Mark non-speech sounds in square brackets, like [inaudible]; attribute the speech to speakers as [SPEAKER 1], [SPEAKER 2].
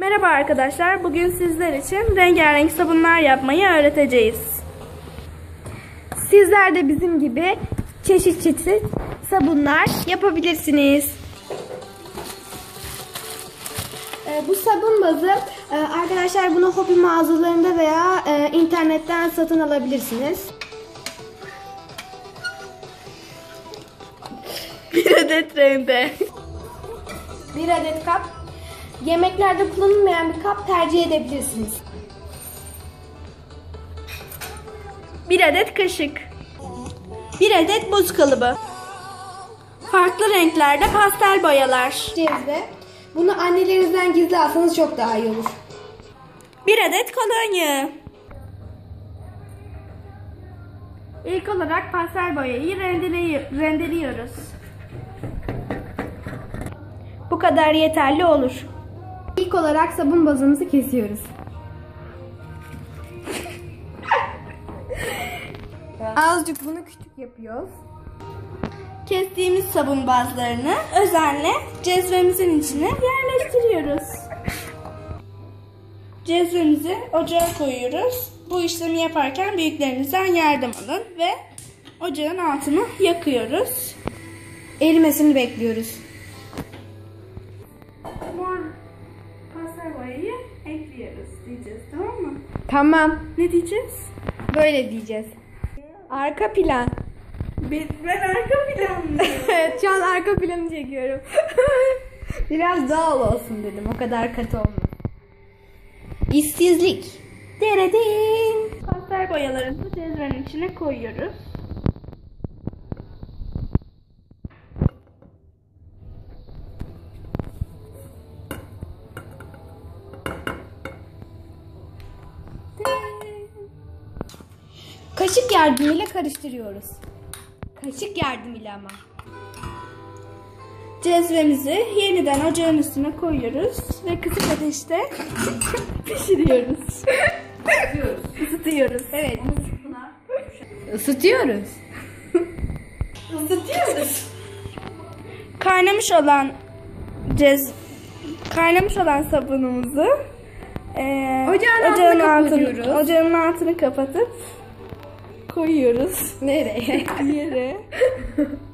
[SPEAKER 1] Merhaba arkadaşlar. Bugün sizler için rengarenk sabunlar yapmayı öğreteceğiz.
[SPEAKER 2] Sizler de bizim gibi çeşit çeşit sabunlar yapabilirsiniz. Ee, bu sabun bazı e, arkadaşlar bunu hobi mağazalarında veya e, internetten satın alabilirsiniz.
[SPEAKER 1] Bir adet rende.
[SPEAKER 2] Bir adet kap. Yemeklerde kullanılmayan bir kap tercih edebilirsiniz.
[SPEAKER 1] Bir adet kaşık. Bir adet buz kalıbı. Farklı renklerde pastel boyalar.
[SPEAKER 2] Cezve. Bunu annelerinizden gizli alsanız çok daha iyi olur.
[SPEAKER 1] Bir adet kolonya. İlk olarak pastel boyayı rendeliyoruz. Bu kadar yeterli olur.
[SPEAKER 2] İlk olarak sabun bazımızı kesiyoruz. Azıcık bunu küçük yapıyoruz.
[SPEAKER 1] Kestiğimiz sabun bazlarını özenle cezvemizin içine yerleştiriyoruz. Cezvemizi ocağa koyuyoruz. Bu işlemi yaparken büyüklerinizden yardım alın ve ocağın altını yakıyoruz.
[SPEAKER 2] Erimesini bekliyoruz. Tamam.
[SPEAKER 1] Ne diyeceğiz?
[SPEAKER 2] Böyle diyeceğiz. Arka plan.
[SPEAKER 1] Ben, ben arka planlıyım. [laughs]
[SPEAKER 2] evet şu an arka planı çekiyorum. [laughs] Biraz doğal olsun dedim. O kadar katı olmasın. İşsizlik. Deredin.
[SPEAKER 1] pastel boyalarımızı cezvenin içine koyuyoruz.
[SPEAKER 2] Kaşık yardımıyla karıştırıyoruz. Kaşık yardımıyla ama.
[SPEAKER 1] Cezvemizi yeniden ocağın üstüne koyuyoruz ve kısık ateşte [laughs] pişiriyoruz. Isıtıyoruz.
[SPEAKER 2] Evet. Isıtıyoruz.
[SPEAKER 1] Isıtıyoruz. Kaynamış olan cez kaynamış olan sabunumuzu eee,
[SPEAKER 2] Ocağın altını kapatıyoruz.
[SPEAKER 1] ocağın altını kapatıp koyuyoruz
[SPEAKER 2] Nereye?
[SPEAKER 1] yere. [laughs]